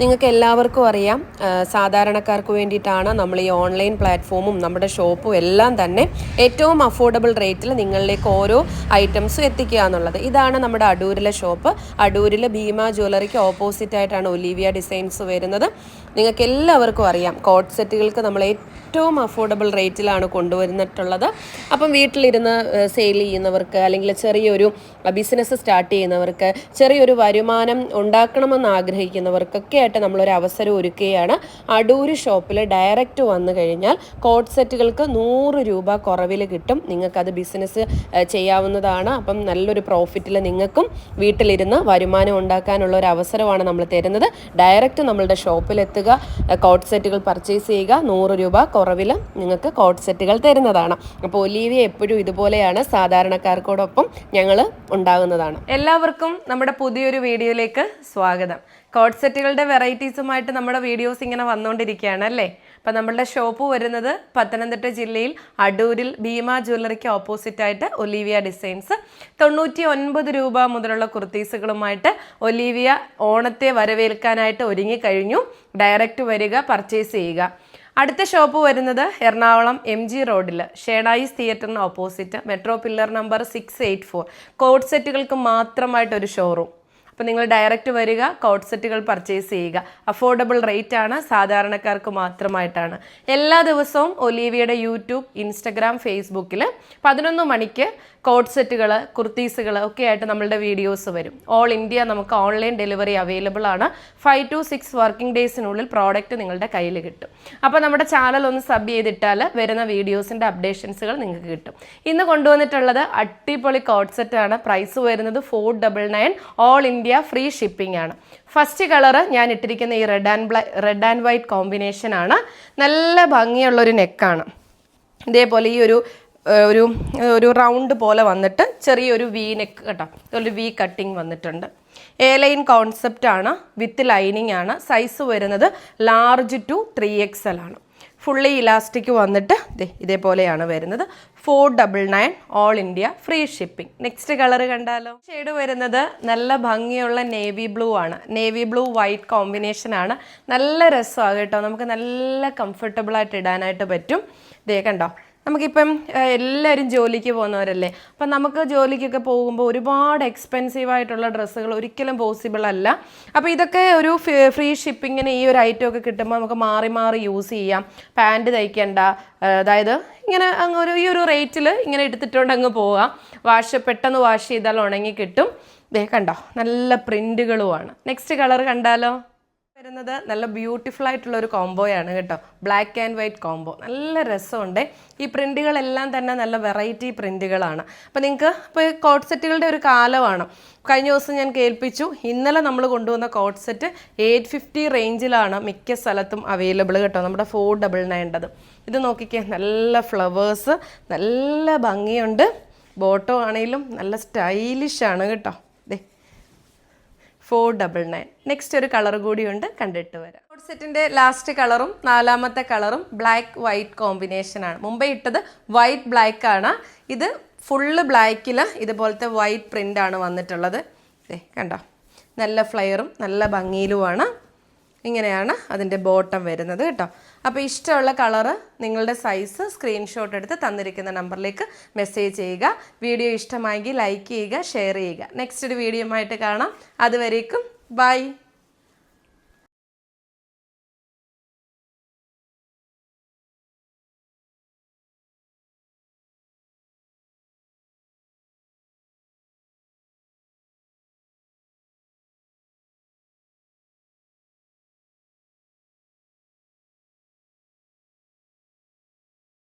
നിങ്ങൾക്ക് എല്ലാവർക്കും അറിയാം. സാധാരണക്കാർക്ക് വേണ്ടിയിട്ടാണ് നമ്മൾ ഈ ഓൺലൈൻ പ്ലാറ്റ്ഫോമും നമ്മുടെ ഷോപ്പും എല്ലാം തന്നെ ഏറ്റവും അഫോർഡബിൾ റേറ്റിൽ നിങ്ങളിലേക്ക് ഓരോ ഐറ്റംസും എത്തിക്കുക എന്നുള്ളത്. ഇതാണ് നമ്മുടെ അടൂരിലെ ഷോപ്പ്. അടൂരിൽ ഭീമ ജ്വല്ലറിക്ക് ഓപ്പോസിറ്റ് ആയിട്ടാണ് ഒലീവിയ ഡിസൈൻസ് വരുന്നത്. നിങ്ങൾക്ക് എല്ലാവർക്കും അറിയാം കോട്ട് സെറ്റുകൾക്ക് നമ്മൾ ഏറ്റവും അഫോർഡബിൾ റേറ്റിലാണ് കൊണ്ടുവരുന്നിട്ടുള്ളത് അപ്പം വീട്ടിലിരുന്ന് സെയിൽ ചെയ്യുന്നവർക്ക് അല്ലെങ്കിൽ ചെറിയൊരു ബിസിനസ് സ്റ്റാർട്ട് ചെയ്യുന്നവർക്ക് ചെറിയൊരു വരുമാനം ഉണ്ടാക്കണമെന്ന് ആഗ്രഹിക്കുന്നവർക്കൊക്കെ ആയിട്ട് നമ്മളൊരു അവസരം ഒരുക്കുകയാണ്. അടൂര് ഷോപ്പിൽ ഡയറക്റ്റ് വന്നു കഴിഞ്ഞാൽ കോട്ട് സെറ്റുകൾക്ക് നൂറ് രൂപ കുറവിൽ കിട്ടും. നിങ്ങൾക്കത് ബിസിനസ് ചെയ്യാവുന്നതാണ്. അപ്പം നല്ലൊരു പ്രോഫിറ്റിൽ നിങ്ങൾക്കും വീട്ടിലിരുന്ന് വരുമാനം ഉണ്ടാക്കാനുള്ള ഒരു അവസരമാണ് നമ്മൾ തരുന്നത്. ഡയറക്റ്റ് നമ്മളുടെ ഷോപ്പിലെത്തുക കോട്ട് സെറ്റുകൾ പർച്ചേസ് ചെയ്യുക നൂറ് രൂപ കുറവിൽ നിങ്ങൾക്ക് കോട്ട് സെറ്റുകൾ തരുന്നതാണ്. അപ്പോൾ ഒലീവിയ എപ്പോഴും ഇതുപോലെയാണ്. സാധാരണക്കാർക്കോടൊപ്പം ഞങ്ങൾ ഉണ്ടാകുന്നതാണ്. എല്ലാവർക്കും നമ്മുടെ പുതിയൊരു വീഡിയോയിലേക്ക് സ്വാഗതം. കോട്ട് സെറ്റുകളുടെ വെറൈറ്റീസുമായിട്ട് നമ്മുടെ വീഡിയോസ് ഇങ്ങനെ വന്നുകൊണ്ടിരിക്കുകയാണ് അല്ലേ? അപ്പം നമ്മളുടെ ഷോപ്പ് വരുന്നത് പത്തനംതിട്ട ജില്ലയിൽ അടൂരിൽ ഭീമ ജ്വല്ലറിക്ക് ഓപ്പോസിറ്റ് ആയിട്ട് ഒലീവിയ ഡിസൈൻസ്. തൊണ്ണൂറ്റി ഒൻപത് രൂപ മുതലുള്ള കുർത്തീസുകളുമായിട്ട് ഒലീവിയ ഓണത്തെ വരവേൽക്കാനായിട്ട് ഒരുങ്ങി കഴിഞ്ഞു ഡയറക്റ്റ് വരിക പർച്ചേസ് ചെയ്യുക. അടുത്ത ഷോപ്പ് വരുന്നത് എറണാകുളം എം ജി റോഡിൽ Shenoys തിയേറ്ററിന് opposite metro pillar number six eight four coat സെറ്റുകൾക്ക് മാത്രമായിട്ടൊരു ഷോറൂം അപ്പോൾ നിങ്ങൾ ഡയറക്റ്റ് വരിക കോട്ട് സെറ്റുകൾ പർച്ചേസ് ചെയ്യുക. അഫോർഡബിൾ റേറ്റ് ആണ് സാധാരണക്കാർക്ക് മാത്രമായിട്ടാണ്. എല്ലാ ദിവസവും ഒലീവിയുടെ യൂട്യൂബ് ഇൻസ്റ്റഗ്രാം ഫേസ്ബുക്കിൽ പതിനൊന്ന് മണിക്ക് കോട്ട് സെറ്റുകൾ കുർത്തീസുകൾ ഒക്കെ ആയിട്ട് നമ്മളുടെ വീഡിയോസ് വരും. ഓൾ ഇന്ത്യ നമുക്ക് ഓൺലൈൻ ഡെലിവറി അവൈലബിൾ ആണ്. ഫൈവ് ടു സിക്സ് വർക്കിംഗ് ഡേയ്സിനുള്ളിൽ പ്രോഡക്റ്റ് നിങ്ങളുടെ കയ്യിൽ കിട്ടും. അപ്പോൾ നമ്മുടെ ചാനൽ ഒന്ന് സബ് ചെയ്തിട്ടാൽ വരുന്ന വീഡിയോസിന്റെ അപ്ഡേഷൻസുകൾ നിങ്ങൾക്ക് കിട്ടും. ഇന്ന് കൊണ്ടുവന്നിട്ടുള്ളത് അടിപൊളി കോട്ട് സെറ്റാണ് പ്രൈസ് വരുന്നത് four double nine all India free shipping ആണ്. ഫസ്റ്റ് കളറ് ഞാൻ ഇട്ടിരിക്കുന്ന ഈ റെഡ് ആൻഡ് ബ്ലാ റെഡ് ആൻഡ് വൈറ്റ് കോമ്പിനേഷൻ ആണ്. നല്ല ഭംഗിയുള്ളൊരു നെക്കാണ് ഇതേപോലെ ഈ ഒരു ഒരു ഒരു റൗണ്ട് പോലെ വന്നിട്ട് ചെറിയൊരു വി നെക്ക് കേട്ടോ. ഒരു വി കട്ടിങ് വന്നിട്ടുണ്ട്. എ ലൈൻ കോൺസെപ്റ്റ് ആണ് വിത്ത് ലൈനിങ് ആണ്. സൈസ് വരുന്നത് large two three X L ആണ്. ഫുള്ളി ഇലാസ്റ്റിക് വന്നിട്ട് ഇതേപോലെയാണ് വരുന്നത്. Four double nine all India free shipping next colour കണ്ടാലോ? ഷെയ്ഡ് വരുന്നത് നല്ല ഭംഗിയുള്ള നേവി ബ്ലൂ ആണ്. നേവി ബ്ലൂ വൈറ്റ് കോമ്പിനേഷൻ ആണ്. നല്ല രസമാണ് കേട്ടോ. നമുക്ക് നല്ല കംഫർട്ടബിൾ ആയിട്ട് ഇടാനായിട്ട് പറ്റും. ഇതേ കണ്ടോ? നമുക്കിപ്പം എല്ലാവരും ജോലിക്ക് പോകുന്നവരല്ലേ? അപ്പം നമുക്ക് ജോലിക്കൊക്കെ പോകുമ്പോൾ ഒരുപാട് എക്സ്പെൻസീവ് ആയിട്ടുള്ള ഡ്രസ്സുകൾ ഒരിക്കലും പോസിബിൾ അല്ല. അപ്പോൾ ഇതൊക്കെ ഒരു ഫ്രീ ഷിപ്പിങ്ങിന് ഈ ഒരു ഐറ്റം ഒക്കെ കിട്ടുമ്പോൾ നമുക്ക് മാറി മാറി യൂസ് ചെയ്യാം. പാന്റ് തയ്ക്കേണ്ട. അതായത് ഇങ്ങനെ അങ്ങ് ഒരു ഈ ഒരു റേറ്റിൽ ഇങ്ങനെ എടുത്തിട്ടുകൊണ്ട് അങ്ങ് പോവാം. വാഷ് പെട്ടെന്ന് വാഷ് ചെയ്താൽ ഉണങ്ങി കിട്ടും. ദേ കണ്ടോ നല്ല പ്രിന്റുകളുമാണ് നെക്സ്റ്റ് കളർ കണ്ടാലോ? വരുന്നത് നല്ല ബ്യൂട്ടിഫുൾ ആയിട്ടുള്ള ഒരു കോംബോയാണ് കേട്ടോ. ബ്ലാക്ക് ആൻഡ് വൈറ്റ് കോംബോ നല്ല രസമുണ്ട്. ഈ പ്രിന്റുകളെല്ലാം തന്നെ നല്ല വെറൈറ്റി പ്രിന്റുകളാണ്. അപ്പോൾ നിങ്ങൾക്ക് ഇപ്പോൾ കോട്ട് സെറ്റുകളുടെ ഒരു കാലമാണ്. കഴിഞ്ഞ ദിവസം ഞാൻ കേൾപ്പിച്ചു. ഇന്നലെ നമ്മൾ കൊണ്ടുവന്ന കോട്ട് സെറ്റ് എയ്റ്റ് ഫിഫ്റ്റി റേഞ്ചിലാണ് മിക്ക സ്ഥലത്തും അവൈലബിൾ കേട്ടോ. നമ്മുടെ ഫോർ ഡബിൾ നയന്റത് ഇത് നോക്കിക്കേ നല്ല ഫ്ലവേഴ്സ് നല്ല ഭംഗിയുണ്ട്. ബോട്ടോ ആണെങ്കിലും നല്ല സ്റ്റൈലിഷാണ് കേട്ടോ. ഫോർ ഡബിൾ നയൻ നെക്സ്റ്റ് ഒരു കളർ കൂടിയുണ്ട് കണ്ടിട്ട് വരാം. ഫോർ സെറ്റിന്റെ ലാസ്റ്റ് കളറും നാലാമത്തെ കളറും ബ്ലാക്ക് വൈറ്റ് കോമ്പിനേഷൻ ആണ്. മുമ്പേ ഇട്ടത് വൈറ്റ് ബ്ലാക്ക് ആണ്. ഇത് ഫുള്ള് ബ്ലാക്കിൽ ഇതുപോലത്തെ വൈറ്റ് പ്രിന്റ് ആണ് വന്നിട്ടുള്ളത്. കണ്ടോ? നല്ല ഫ്ലെയറും നല്ല ഭംഗിയിലുമാണ്. ഇങ്ങനെയാണ് അതിന്റെ ബോട്ടം വരുന്നത് കേട്ടോ. അപ്പോൾ ഇഷ്ടമുള്ള കളറ് നിങ്ങളുടെ സൈസ് സ്ക്രീൻഷോട്ട് എടുത്ത് തന്നിരിക്കുന്ന നമ്പറിലേക്ക് മെസ്സേജ് ചെയ്യുക. വീഡിയോ ഇഷ്ടമായെങ്കിൽ ലൈക്ക് ചെയ്യുക ഷെയർ ചെയ്യുക. നെക്സ്റ്റ് ഒരു വീഡിയോ ആയിട്ട് കാണാം. അതുവരേക്കും ബൈ.